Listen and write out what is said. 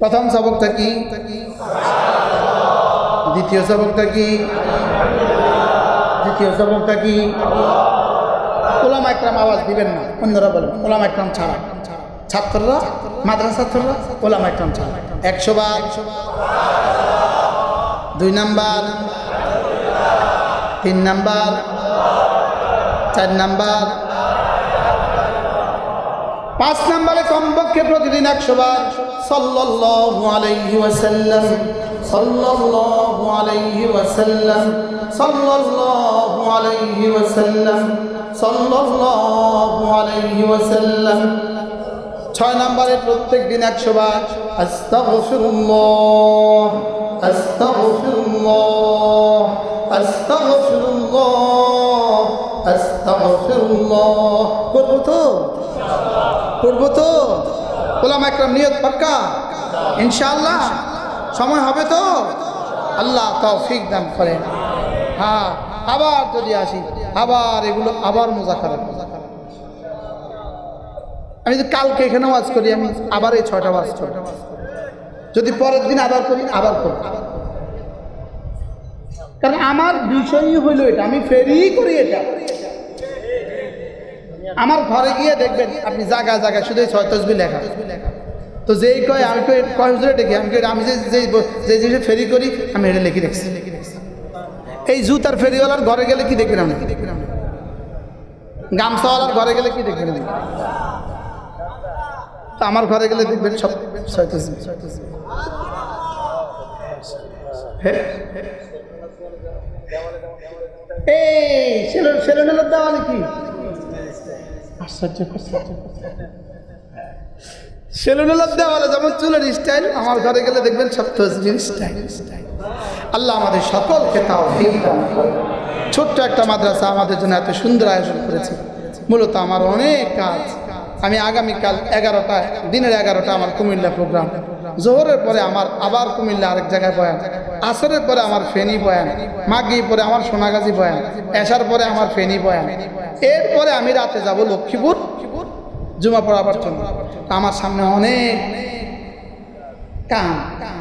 প্রথম সবকটা কি? দ্বিতীয় সবকটা কি? দ্বিতীয় সবকটা কি? ওলামা একরাম আওয়াজ দিবেন না। অন্যরা বলেন ওলামা একরাম ছাড়া। ছাত্ররা? মাদ্রাসা ছাত্ররা? ওলামা একরাম ছাড়া। একশো বার। দুই নাম্বার। তিন নাম্বার। চার নাম্বার। পাঁচ নাম্বারে কমপক্ষে প্রতিদিন একশো বার সাল্লাল্লাহু আলাইহি ওয়াসাল্লাম সাল্লাল্লাহু আলাইহি ওয়াসাল্লাম সাল্লাল্লাহু আলাইহি ওয়াসাল্লাম সাল্লাল্লাহু আলাইহি ওয়াসাল্লাম ছয় নম্বরে প্রত্যেক দিন একশো বার আস্তাগফিরুল্লাহ আস্তাগফিরুল্লাহ আস্তাগফিরুল্লাহ আস্তাগফিরুল্লাহ করবো তো করব তো? ওলামা একরাম, নিয়ত পাক্কা? ইনশাআল্লাহ। সময় হবে তো? আল্লাহ তৌফিক দান করেন। হ্যাঁ আবার যদি আসি, আবার এগুলো আবার মজা খারাপ আমি যদি কালকে এখানে ওয়াজ করি, আমি আবার এই ছয়টা ওয়াজ করি যদি পরের দিন আবার করি আবার করি কারণ আমার বিষয়ই হইল এটা, আমি ফেরি করি এটা। আমার ঘরে গিয়ে দেখবেন, আপনি জায়গায় জায়গায় শুধু ছয় তসবি লেখা। তো যেই কয়, আমি কই, কয় হুজুরে ডেকে, আমি আমি যে যে জিনিসে ফেরি করি, আমি এটা লিখে রাখছি। এই জুত জুতার ফেরিওয়ালার ঘরে গেলে কি দেখবেন আপনি? গামছাওয়ালার ঘরে গেলে কি দেখবেন আপনি? তো আমার ঘরে গেলে দেখবেন সব ছয় হ্যাঁ? এই সেলুন সেলুনের দেওয়ালে কি? আশ্চর্য সেলুনের দেওয়ালে যেমন চুলের স্টাইল আমার ঘরে গেলে দেখবেন সব তসবির স্টাইল আল্লাহ আমাদের সকলকে তাও ছোট্ট একটা মাদ্রাসা আমাদের জন্য এত সুন্দর আয়োজন করেছে। মূলত আমার অনেক কাজ। আমি আগামীকাল এগারোটা, দিনের এগারোটা আমার কুমিল্লা প্রোগ্রাম জোহরের পরে আমার আবার কুমিল্লা আরেক জায়গায় বয়ান। আসরের পরে আমার ফেনি বয়ান। মাগি পরে আমার সোনাগাজী বয়ান। এসার পরে আমার ফেনি বয়ান। এরপরে আমি রাতে যাব লক্ষ্মীপুর জুমা পড়াবার জন্য। আমার সামনে অনেক কাম।